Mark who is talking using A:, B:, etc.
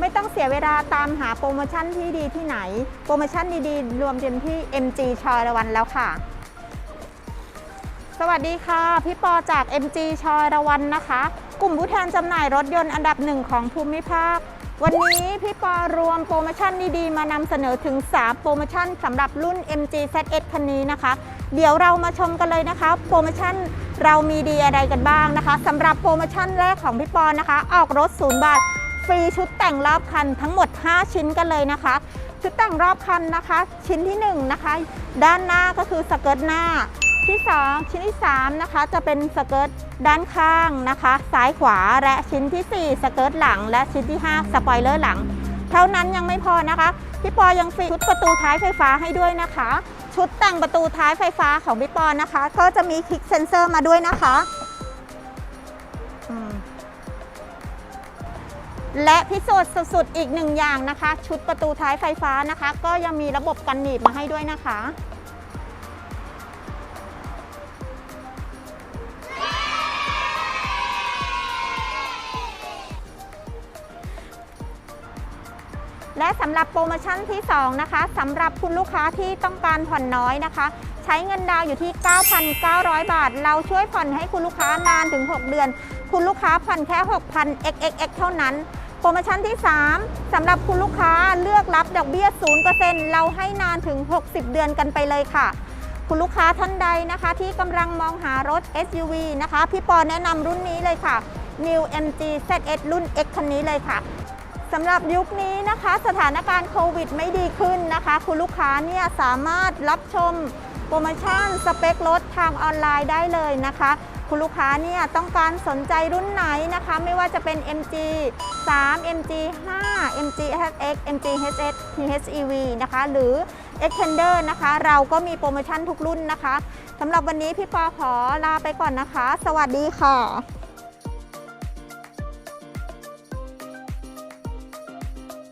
A: ไม่ต้องเสียเวลาตามหาโปรโมชั่นที่ดีที่ไหน โปรโมชั่นดีๆ รวมกันที่ MG ชอยระวันแล้วค่ะ สวัสดีค่ะ พี่ปอจาก MG ชอยระวันนะคะ กลุ่มผู้แทนจำหน่ายรถยนต์อันดับหนึ่งของภูมิภาค วันนี้พี่ปอรวมโปรโมชั่นดีๆ มานำเสนอถึง 3 โปรโมชั่นสำหรับรุ่น MG ZS คันนี้นะคะ เดี๋ยวเรามาชมกันเลยนะคะ โปรโมชั่นเรามีดีอะไรกันบ้างนะคะสำหรับโปรโมชั่นแรกของพี่ปอนะคะ ออกรถศูนย์บาท ฟรีชุดแต่งรอบคันทั้งหมด 5 ชิ้นกันเลยนะคะ ชุดแต่งรอบคันนะคะ ชิ้นที่1นะคะ ด้านหน้าก็คือสเกิร์ตหน้า ที่ 2 ชิ้นที่ 3 นะคะ จะเป็นสเกิร์ตด้านข้างนะคะ ซ้ายขวาและชิ้นที่ 4 สเกิร์ตหลัง และชิ้นที่ 5 สปอยเลอร์หลัง เท่านั้นยังไม่พอนะคะพี่ปอยังฟรีชุดประตูท้ายไฟฟ้าให้ด้วยนะคะ ชุดแต่งประตูท้ายไฟฟ้าของพี่ปอนะคะ ก็จะมีคลิกเซนเซอร์มาด้วยนะคะ และพิเศษสุดๆ อีกหนึ่งอย่างนะคะ ชุดประตูท้ายไฟฟ้านะคะ ก็ยังมีระบบกันหนีบมาให้ด้วยนะคะ และสำหรับโปรโมชั่นที่ 2 นะคะสำหรับคุณลูกค้าที่ต้องการผ่อนน้อยนะคะ ใช้เงินดาวอยู่ที่ 9,900 บาท เราช่วยผ่อนให้คุณลูกค้านานถึง 6 เดือนคุณลูกค้าผ่อนแค่ 6,000 xxx เท่านั้น โปรโมชั่นที่ 3สำหรับคุณลูกค้าเลือกรับดอกเบี้ย 0%เราให้นานถึง 60 เดือนกันไปเลยค่ะ คุณลูกค้าท่านใดนะคะ ที่กำลังมองหารถ SUV นะคะ พี่ปอแนะนำรุ่นนี้เลยค่ะ New MG ZS รุ่น X คันนี้เลยค่ะสำหรับยุคนี้นะคะ สถานการณ์โควิดไม่ดีขึ้นนะคะ คุณลูกค้าเนี่ยสามารถรับชมโปรโมชั่นสเปครถทางออนไลน์ได้เลยนะคะ คุณลูกค้าเนี่ยต้องการสนใจรุ่นไหนนะคะ ไม่ว่าจะเป็น MG 3 MG 5 MG HX MG HS PHEV นะคะ หรือ Extender นะคะ เราก็มีโปรโมชั่นทุกรุ่นนะคะสำหรับวันนี้พี่ปอขอลาไปก่อนนะคะ สวัสดีค่ะ